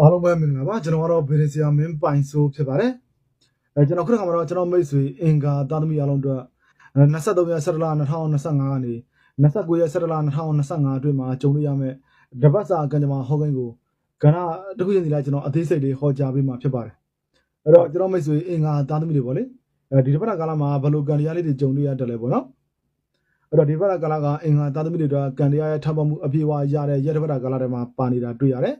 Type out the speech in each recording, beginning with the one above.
အားလုံးပဲမင်္ဂလာပါကျွန်တော်ကတော့ဗီဒီဆီယာမင်းပိုင်ဆိုးဖြစ်ပါတယ်အဲကျွန်တော်ခုနကမှတော့ကျွန်တော်မိတ်ဆွေအင်္ဂါသားသမီးအားလုံးအတွက်23ရက်17လ2025ကနေ29ရက်17လ2025အတွင်းမှာကြုံတွေ့ရမယ့်တပတ်စာကံကြမ္မာဟောကိန်းကိုကဏ္ဍတစ်ခုချင်းစီလိုက်ကျွန်တော်အသေးစိတ်လေးဟောကြားပေးမှာဖြစ်ပါတယ်အဲ့တော့ကျွန်တော်မိတ်ဆွေအင်္ဂါသားသမီးတွေပေါ့လေအဲဒီတစ်ပတ်ကာလမှာဘယ်လိုကံတရားလေးတွေကြုံတွေ့ရတယ်လဲပေါ့နော်အဲ့တော့ဒီဘက်ကကာလကအင်္ဂါသားသမီးတွေအတွက်ကံတရားရဲ့ထောက်ပံ့မှုအပြည့်အဝရတဲ့ရက်တစ်ပတ်ကာလထဲမှာပါနေတာတွေ့ရတယ်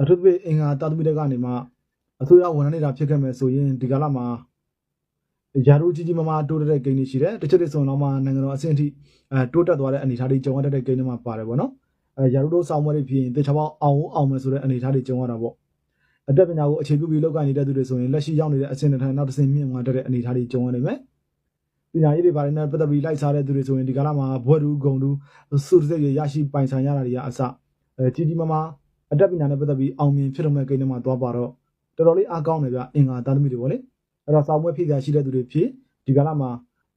အထူးသဖြင့်အင်္ဂါတာသမီတွေကနေမှအစိုးရဝန်ထမ်းနေတာဖြစ်ခဲ့မယ်ဆိုရင်ဒီကာလမှာယာရုကြီးကြီးမားမားတိုးတက်တဲ့ဂိမ်းတွေရှိတယ်တချို့တွေဆိုရင်တော့မှနိုင်ငံတော်အဆင့်အထိအဲတိုးတက်သွားတဲ့အနေအထားတွေကြုံရတတ်တဲ့ဂိမ်းတွေမှာပါတယ်ပေါ့နော်အဲယာရုတို့စောင်းမွဲတွေဖြစ်ရင်တေချာပေါက်အောင်အောင်မယ်ဆိုတဲ့အနေအထားတွေကြုံရတာပေါ့အတက်ပညာကိုအခြေပြုပြီးလောက်ကန်နေတဲ့သူတွေဆိုရင်လက်ရှိရောက်နေတဲ့အဆင့်တစ်ထပ်နောက်တစ်ဆင့်မြင့်သွားတဲ့အနေအထားတွေကြုံရနိုင်မယ်ပညာရေးတွေပါတယ်နဲ့ပတ်သက်ပြီးလိုက်စားတဲ့သူတွေဆိုရင်ဒီကာလမှာဘွဲ့တူဂုံတူစုစက်ရရရှိပိုင်ဆိုင်ရတာတွေကအစအဲကြီးကြီးမားမား အတက်ပညာနဲ့ပတ်သက်ပြီးအောင်မြင်ဖြစ်တော့မဲ့ကိန်းတွေမှာသွားပါတော့တော်တော်လေးအားကောင်းတယ်ဗျအင်္ဂါသားသမီးတွေပေါ့လေအဲ့တော့စောင်းမွဲဖြစ်ကြရှိတဲ့သူတွေဖြစ်ဒီကလာမှာ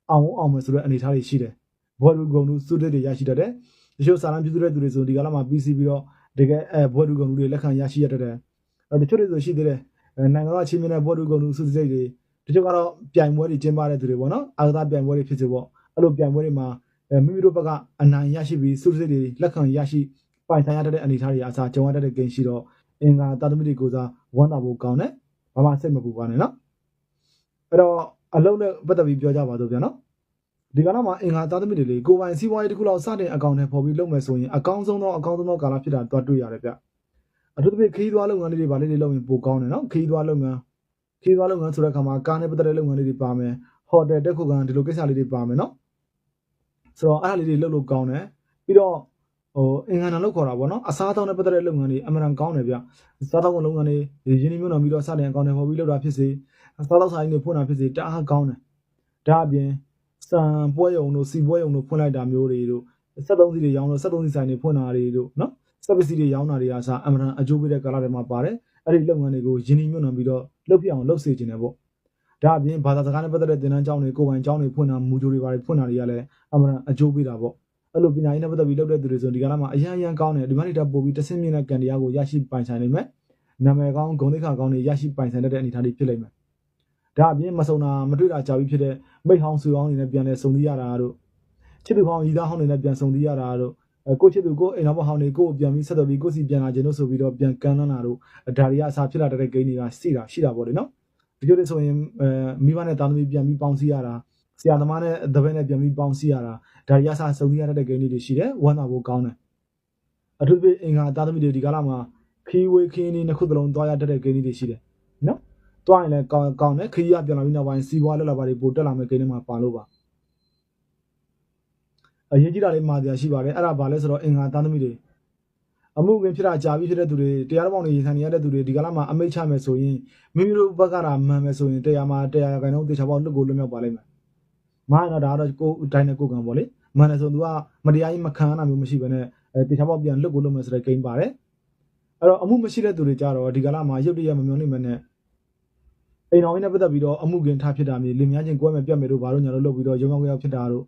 အောင်ဝအောင်မယ်ဆိုတဲ့အနေအထားတွေရှိတယ်ဘော်ဒူဂုံလူစုတဲ့တွေရရှိတတ်တယ်တချို့စာလမ်းပြုစုတဲ့သူတွေဆိုဒီကလာမှာ PC ပြီးတော့တကယ်အဲဘော်ဒူဂုံလူတွေလက်ခံရရှိရတတ်တယ်အဲ့တချို့တွေဆိုရှိသေးတယ်နိုင်ငံတော်အချင်းမြင့်တဲ့ဘော်ဒူဂုံလူစုတဲ့တွေတချို့ကတော့ပြိုင်ပွဲတွေကျင်းပတဲ့သူတွေပေါ့နော်အာသာပြိုင်ပွဲတွေဖြစ်စေပေါ့အဲ့လိုပြိုင်ပွဲတွေမှာမိမိတို့ဘက်ကအနိုင်ရရှိပြီးစုတဲ့တွေလက်ခံရရှိ ပိုင်ဆိုင်ရတဲ့အနေအထားတွေအစားကြုံရတဲ့ဂိမ်းရှိတော့အင်္ဂါတာသမီတွေကိုစားဝမ်းသာဖို့ကောင်းတယ်ဘာမှစိတ်မပူပါနဲ့နော်အဲ့တော့အလုံးနဲ့ပတ်သက်ပြီးပြောကြပါတော့ဗျာနော်ဒီကနေ့မှာအင်္ဂါတာသမီတွေလေကိုပိုင်စီးပွားရေးတစ်ခုလောက်စတဲ့အကောင့်နဲ့ပေါ်ပြီးလုပ်မယ်ဆိုရင်အကောင်းဆုံးသောအကောင်းဆုံးသောကာလဖြစ်တာတွားတွေ့ရတယ်ဗျအထူးသဖြင့်ခီးသွားလုပ်ငန်းလေးတွေဗာလေးတွေလုပ်ရင်ပိုကောင်းတယ်နော်ခီးသွားလုပ်ငန်းခီးသွားလုပ်ငန်းဆိုတဲ့အခါမှာကားနဲ့ပတ်သက်တဲ့လုပ်ငန်းလေးတွေပါမယ်ဟိုတယ်တက်ခုကန်ဒီလိုကိစ္စလေးတွေပါမယ်နော်ဆိုတော့အဲ့ဒါလေးတွေလုပ်လို့ကောင်းတယ်ပြီးတော့ ဟိုအင်္ဂါနာလောက်ခေါ်တာပေါ့နော်အစားအသောက်နဲ့ပတ်သက်တဲ့လုပ်ငန်းတွေအမှန်တန်ကောင်းတယ်ဗျစားသောက်လုပ်ငန်းတွေရင်းနှီးမြှုပ်နှံပြီးတော့စတင်အကောင့်တွေပေါ်ပြီးလုပ်တာဖြစ်စေစားသောက်ဆိုင်တွေဖွင့်တာဖြစ်စေတအားကောင်းတယ်ဒါအပြင်စံပွဲရုံတို့စီပွဲရုံတို့ဖွင့်လိုက်တာမျိုးတွေတို့73စီတွေရောင်းလို့73စီဆိုင်တွေဖွင့်တာတွေတို့နော်စက်ပစ္စည်းတွေရောင်းတာတွေအစားအမှန်တန်အကျိုးပေးတဲ့ကာလတွေမှာပါတယ်အဲ့ဒီလုပ်ငန်းတွေကိုရင်းနှီးမြှုပ်နှံပြီးတော့လုပ်ပြအောင်လုပ်စေချင်တယ်ပေါ့ဒါအပြင်ဘာသာစကားနဲ့ပတ်သက်တဲ့သင်တန်းကျောင်းတွေကိုယ်ပိုင်ကျောင်းတွေဖွင့်တာမူဂျိုတွေပါတယ်ဖွင့်တာတွေကလည်းအမှန်တန်အကျိုးပေးတာပေါ့ အဲ့လိုပညာရေးနဲ့ပတ်သက်ပြီးလုပ်တဲ့သူတွေဆိုဒီကလာမှာအရန်အရန်ကောင်းတယ်ဒီမနီတာပို့ပြီးတဆင့်မြင့်တဲ့ကန်တရားကိုရရှိပိုင်ဆိုင်နိုင်မယ်နာမည်ကောင်းဂုဏ်သိက္ခာကောင်းတွေရရှိပိုင်ဆိုင်တတ်တဲ့အနေအထားတွေဖြစ်လိမ့်မယ်ဒါအပြင်မဆုံတာမတွေ့တာကြာပြီးဖြစ်တဲ့မိတ်ဟောင်းဆူဟောင်းတွေနဲ့ပြန်လဲဆုံသီးရတာတို့ချစ်သူဟောင်းရီသားဟောင်းတွေနဲ့ပြန်ဆုံသီးရတာတို့အဲကိုချစ်သူကိုအိမ်တော်ဟောင်းတွေကိုပြန်ပြီးဆက်သွယ်ပြီးကိုစီပြန်လာခြင်းတို့ဆိုပြီးတော့ပြန်ကမ်းလှမ်းတာတို့ဒါတွေကအစားဖြစ်လာတဲ့ဂိမ်းတွေကစီတာရှိတာပေါ့လေနော်ဒီလိုတွေဆိုရင်အဲမိဘနဲ့တာသမီပြန်ပြီးပေါင်းစည်းရတာဆ ရာသမားနဲ့တပည့်နဲ့ပြန်ပြီးပေါင်းစည်းရတာဒါရီယာစာစုံရတဲ့ဂိမ်းတွေရှိတယ်ဝမ်းသာဖို့ကောင်းတယ်အထူးသဖြင့်အင်္ဂါသားသမီးတွေဒီကာလမှာခီးဝေးခင်းနေနှစ်ခုသလုံးသွားရတတ်တဲ့ဂိမ်းတွေရှိတယ်နော်သွားရင်လည်းကောင်းကောင်းတယ်ခီးရပြန်လာပြီးနောက်ပိုင်းစီးပွားလက်လာပါတွေပိုတက်လာမယ့်ဂိမ်းတွေမှာပါလို့ပါအရေးကြီးတာလေးမှာတရားရှိပါတယ်အဲ့ဒါဘာလဲဆိုတော့အင်္ဂါသားသမီးတွေအမှုဝင်ဖြစ်တာကြာပြီးဖြစ်တဲ့သူတွေတရားတော်ပေါင်းတွေရင်ဆိုင်နေရတဲ့သူတွေဒီကာလမှာအမိတ်ချမယ်ဆိုရင်မိမိတို့ဘက်ကတာမှန်မယ်ဆိုရင်တရားမှာတရားရခိုင်တော့တေချာပေါက်လွတ်ကိုလွတ်မြောက်ပါလိမ့်မယ် မိုင်းတော့ဒါကတော့ကိုယ်တိုင်းနဲ့ကိုယ်ကံပေါ့လေမန်တယ်ဆိုသူကမတရားကြီးမခံရတာမျိုးမရှိဘဲနဲ့အဲတေချာပေါက်ပြန်လွတ်ကိုလွတ်မယ်ဆိုတဲ့ဂိမ်းပါတယ်အဲ့တော့အမှုမရှိတဲ့သူတွေကြတော့ဒီကလာမှာရုပ်တရက်မမျောနေမနဲ့အိမ်တော်ကြီးနဲ့ပတ်သက်ပြီးတော့အမှုကင်ထားဖြစ်တာမျိုးလင်များချင်းကွဲမဲ့ပြတ်မဲ့တို့ဘာလို့ညာလို့လုပ်ပြီးတော့ရုံရောက်ရောက်ဖြစ်တာတို့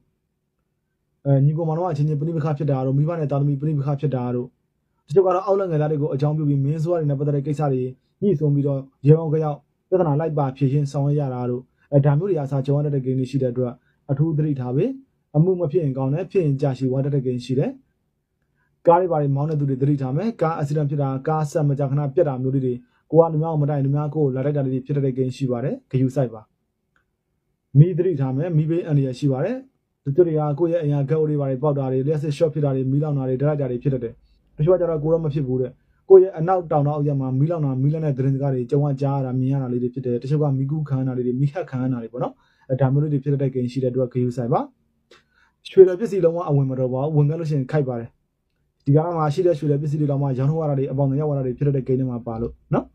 အဲညီကောင်မတော်အချင်းချင်းပြိပခဖြစ်တာတို့မိဘနဲ့တာသမီပြိပခဖြစ်တာတို့တချို့ကတော့အောက်လက်ငယ်သားတွေကိုအကြောင်းပြုပြီးမင်းစွားတွေနဲ့ပတ်သက်တဲ့ကိစ္စတွေညှိဆုံးပြီးတော့ရုံရောက်ရောက်ပြဿနာလိုက်ပါဖြေရှင်းဆောင်ရွက်ရတာတို့အဲဒါမျိုးတွေအစားကြုံရတဲ့ဂိမ်းတွေရှိတဲ့အတွက် အထူးသတိထားပဲအမှုမဖြစ်ရင်ကောင်းတယ်ဖြစ်ရင်ကြာရှည်ဝါတက်တဲ့ကိန်းရှိတယ်ကားတွေပါတွေမောင်းတဲ့သူတွေသတိထားမယ်ကားအက်ဆီဒန့်ဖြစ်တာကားဆက်မကြခဏပြက်တာမျိုးတွေတွေကိုကလူများကိုမတိုင်လူများကိုလာတိုက်တာတွေဖြစ်တဲ့ကိန်းရှိပါတယ်ဂယူဆိုင်ပါမိသတိထားမယ်မိဘေးအန္တရာယ်ရှိပါတယ်ဒီတို့တွေကကိုယ့်ရဲ့အရာဂက်အိုတွေပါတွေပေါက်တာတွေလက်စစ်ရှော့ဖြစ်တာတွေမီးလောင်တာတွေဒရိုက်တာတွေဖြစ်တတ်တယ်တချို့ကကြတော့ကိုတော့မဖြစ်ဘူးတဲ့ကိုယ့်ရဲ့အနောက်တောင်နောက်ရက်မှာမီးလောင်တာမီးလန်းတဲ့သတင်းစကားတွေကြုံရကြားရတာမြင်ရတာလေးတွေဖြစ်တယ်တချို့ကမီးကူးခံရတာလေးတွေမိဟက်ခံရတာတွေပေါ့နော်အဲ ဒါမျိုးလေးတွေဖြစ်တဲ့ကိန်းရှိတဲ့အတွက်ဂယူဆိုင်ပါရွှေတဲ့ပစ္စည်းလုံးဝအဝင်မတော်ပါဝင်ခဲ့လို့ရှိရင်ခိုက်ပါတယ်ဒီကမှာရှိတဲ့ရွှေတဲ့ပစ္စည်းတွေတော့မှရောင်းထုတ်ရတာတွေအပေါင်းနဲ့ရောက်ရတာတွေဖြစ်တဲ့ကိန်းတွေမှာပါလို့နော်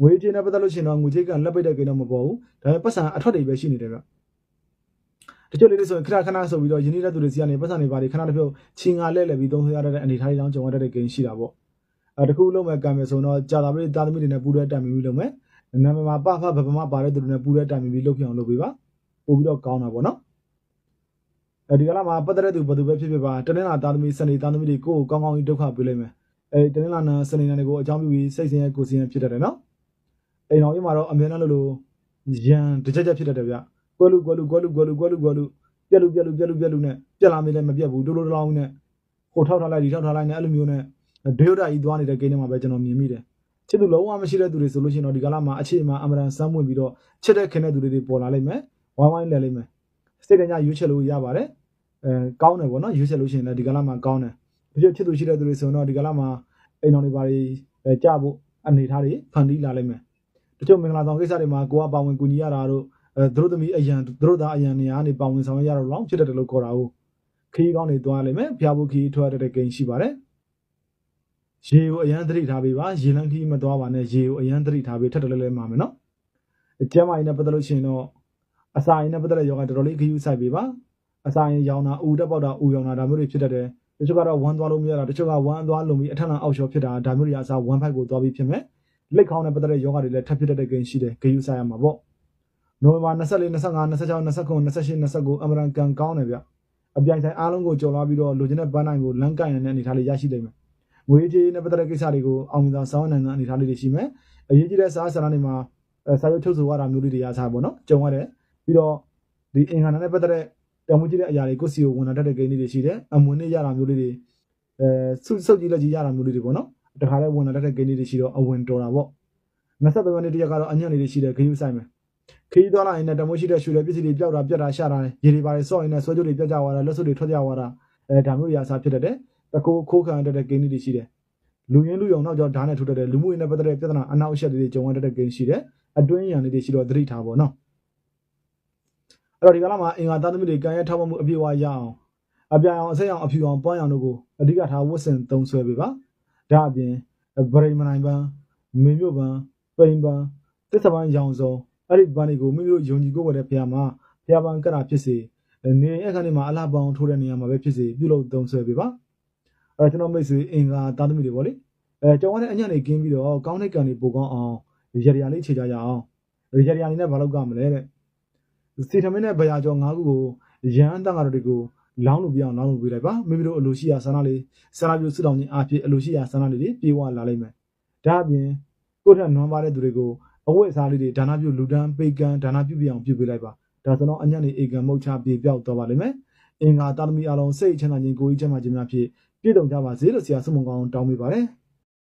ငွေကြေးနဲ့ပတ်သက်လို့ရှိရင်တော့ငွေကြေးကလက်ပိတ်တဲ့ကိန်းတော့မပေါ်ဘူးဒါပေမဲ့ပတ်စံအထွက်တွေပဲရှိနေတယ်ဗျတချို့လေးတွေဆိုရင်ခဏခဏဆိုပြီးတော့ယင်းနေတဲ့သူတွေစီကနေပတ်စံတွေပါတွေခဏတစ်ဖြုတ်ချင်းငါလဲလဲပြီးသုံးဆွဲရတဲ့အနေထားတွေတောင်းကြုံရတဲ့ကိန်းရှိတာပေါ့အဲတခုလုံးမဲ့ကံမယ်ဆိုတော့ကြာတာပြည်တာသမီတွေနဲ့ပူတဲ့တံမီပြီးလုံးမဲ့ နာမည်မှာပဖဘဘမပါတဲ့သူတွေနဲ့ပူတဲ့တံမီပြီးလုပ်ပြအောင်လုပ်ပေးပါပို့ပြီးတော့ကောင်းတာပေါ့နော်အဲဒီကလာမှာပတ်သက်တဲ့သူဘယ်သူပဲဖြစ်ဖြစ်ပါတနင်္လာသားသမီးစနေသားသမီးတွေကိုကိုကောင်းကောင်းကြီးဒုက္ခပေးလိုက်မယ်အဲတနင်္လာနေ့စနေနေ့တွေကိုအကြောင်းပြုပြီးစိတ်ဆင်းရဲကိုယ်ဆင်းရဲဖြစ်တတ်တယ်နော်အိမ်တော်ကြီးမှာတော့အများနဲ့လို့လို့ရန်တစ်ချက်ချက်ဖြစ်တတ်တယ်ဗျကွဲလူကွဲလူကွဲလူကွဲလူကွဲလူကွဲလူပြက်လူပြက်လူပြက်လူပြက်လူနဲ့ပြက်လာမေးလည်းမပြက်ဘူးတိုးတိုးတောင်းနဲ့ဟိုထောက်ထားလိုက်ဒီထောက်ထားလိုက်နဲ့အဲ့လိုမျိုးနဲ့ဒေယိုဒာကြီးသွားနေတဲ့ကိန်းထဲမှာပဲကျွန်တော်မြင်မိတယ် ချစ်သူလုံးဝမရှိတဲ့သူတွေဆိုလို့ရှိရင်တော့ဒီကလာမှာအခြေမှာအမရန်စမ်းဝင်ပြီးတော့ချစ်တဲ့ခင်တဲ့သူတွေတွေပေါ်လာလိမ့်မယ်ဝိုင်းဝိုင်းလဲလိမ့်မယ်စိတ်တညရွေးချယ်လို့ရပါတယ်အဲကောင်းတယ်ပေါ့နော်ရွေးချယ်လို့ရှိရင်လည်းဒီကလာမှာကောင်းတယ်တချို့ချစ်သူရှိတဲ့သူတွေဆိုရင်တော့ဒီကလာမှာအိမ်တော်တွေပါတွေအဲကြဖို့အနေထားတွေဖန်တီးလာလိမ့်မယ်တချို့မင်္ဂလာဆောင်ကိစ္စတွေမှာကိုကပါဝင်ကူညီရတာတို့အဲသူတို့သမီးအရန်သူတို့သားအရန်နေရာနေပါဝင်ဆောင်ရတော့လောင်းဖြစ်တဲ့တယ်လို့ခေါ်တာဟုတ်ခီးကောင်းတွေသွားလိမ့်မယ်ဖျားဖို့ခီးထွက်တဲ့ကိန်းရှိပါတယ် ရေကိုအရန်သတိထားပေးပါရေလန်းခီးမသွားပါနဲ့ရေကိုအရန်သတိထားပေးထပ်တယ်လဲလဲမှာမယ်နော်ကျမ်းမာရေးနဲ့ပတ်သက်လို့ရှိရင်တော့အစာရင်နဲ့ပတ်သက်တဲ့ယောဂတော်တော်လေးခီးယူဆိုင်ပေးပါအစာရင်ရောင်တာအူတက်ပေါက်တာအူရောင်တာဒါမျိုးတွေဖြစ်တတ်တယ်တချို့ကတော့ဝမ်းသွားလို့မရတာတချို့ကဝမ်းသွားလုံးပြီးအထက်လန်အောက်လျှော်ဖြစ်တာဒါမျိုးတွေအစားဝမ်းဖိုက်ကိုသွားပြီးဖြစ်မယ်လက်ခေါင်းနဲ့ပတ်သက်တဲ့ယောဂတွေလည်းထပ်ဖြစ်တတ်တဲ့ကိန်းရှိတယ်ခီးယူဆိုင်ရမှာပေါ့နိုဝင်ဘာ24 25 26 29 28 29အမရန်ကန်ကောင်းတယ်ဗျအပြိုင်ဆိုင်အားလုံးကိုကြော်လာပြီးတော့လိုချင်တဲ့ဘန်းနိုင်ကိုလမ်းကင်နေတဲ့အနေအထားလေးရရှိလိမ့်မယ် ငွေကြေးနဲ့ပတ်သက်တဲ့ကိစ္စတွေကိုအောင်မြင်စွာဆောင်းနိုင်တဲ့အနေအထားလေးတွေရှိမယ်အရေးကြီးတဲ့စားဆန္ဒတွေမှာစာရုပ်ထုတ်ဆိုရတာမျိုးလေးတွေရစားပေါ့နော်ကြုံရတယ်ပြီးတော့ဒီအင်္ဂါနဲ့ပတ်သက်တဲ့တံမိုးကြီးတဲ့အရာတွေကိုစီကိုဝင်လာတတ်တဲ့ဂိမ်းလေးတွေရှိတယ်အမွေနဲ့ရတာမျိုးလေးတွေအဲစုစုပ်ကြည့်လက်ကြီးရတာမျိုးလေးတွေပေါ့နော်တခါလဲဝင်လာတတ်တဲ့ဂိမ်းလေးတွေရှိတော့အဝင်တော်တာပေါ့23ရက်နေ့တရက်ကတော့အညံ့လေးတွေရှိတယ်ဂိမ်းယူဆိုင်မယ်ခရီးသွားလာရင်လည်းတမိုးရှိတဲ့ရွှေတွေပစ္စည်းတွေပျောက်တာပြတ်တာရှာတာရေတွေပါတယ်စော့ရင်လည်းဆွဲကြိုးတွေပြတ်ကြသွားတာလက်စွပ်တွေထွက်ကြသွားတာအဲဒါမျိုးတွေအစားဖြစ်တတ်တယ် တကူခိုးခံတတ်တဲ့ဂိမ်းလေးတွေရှိတယ်လူရင်းလူယုံနောက်ကျော်ဓာတ်နဲ့ထုတ်တတ်တဲ့လူမှုရေးနဲ့ပတ်သက်တဲ့ပြဿနာအနောက်အရှက်တွေကြုံရတတ်တဲ့ဂိမ်းရှိတယ်အတွင်းရန်လေးတွေရှိတော့သတိထားပေါ့နော်အဲ့တော့ဒီကလာမှာအင်္ဂါသားသမီးတွေကံရဲထောက်ပံ့မှုအပြည့်အဝရအောင်အပြာအောင်အစိမ်းအောင်အဖြူအောင်ပွားအောင်တို့ကိုအဓိကထားဝတ်ဆင်သုံးဆွဲပေးပါဒါအပြင်ဗရိမနိုင်ပန်းမင်းမြို့ပန်းပိန်ပန်းသစ္စာပန်းရောင်စုံအဲ့ဒီပန်းတွေကိုမိမိတို့ယုံကြည်ကိုယ်ဝယ်တဲ့ဖျားမှာဖျားပန်းကတာဖြစ်စေနေအခန်းထဲမှာအလားပေါင်းထိုးတဲ့နေရာမှာပဲဖြစ်စေပြုလုပ်သုံးဆွဲပေးပါ အဲ့ကျွန်တော်မိတ်ဆွေအင်္ဂါသားသမီးတွေပေါ့လေအဲကျောင်းရတဲ့အညံ့နေကင်းပြီးတော့ကောင်းတဲ့ကံတွေပိုကောင်းအောင်ရရလေးခြေကြရအောင်ရရလေးနဲ့ဘာလုပ်ကြမလဲတဲ့စီထမင်းနဲ့ဗရာကျော်၅ခုကိုရန်တန်ဃာတော်တွေကိုလောင်းလို့ပြအောင်လောင်းလို့ပြလိုက်ပါမိမိတို့အလိုရှိရာဆန္ဒလေးဆန္ဒပြုစုတောင်းခြင်းအဖြစ်အလိုရှိရာဆန္ဒလေးတွေပြေဝလာလိမ့်မယ်ဒါအပြင်ကိုယ့်ထက်နွမ်းပါတဲ့သူတွေကိုအဝတ်အစားလေးတွေဒါနပြုလူဒန်းပေကံဒါနပြုပြအောင်ပြုပေးလိုက်ပါဒါဆိုတော့အညံ့နေဧကံမုတ်ချပြေပြောက်သွားပါလိမ့်မယ်အင်္ဂါတာသမီအလုံးစိတ်ချမ်းသာခြင်းကိုယ်ကြီးချမ်းသာခြင်းများဖြင့် ပြည့်စုံကြပါစေလို့ဆရာဆုမွန်ကောင်းတောင်းပေးပါတယ်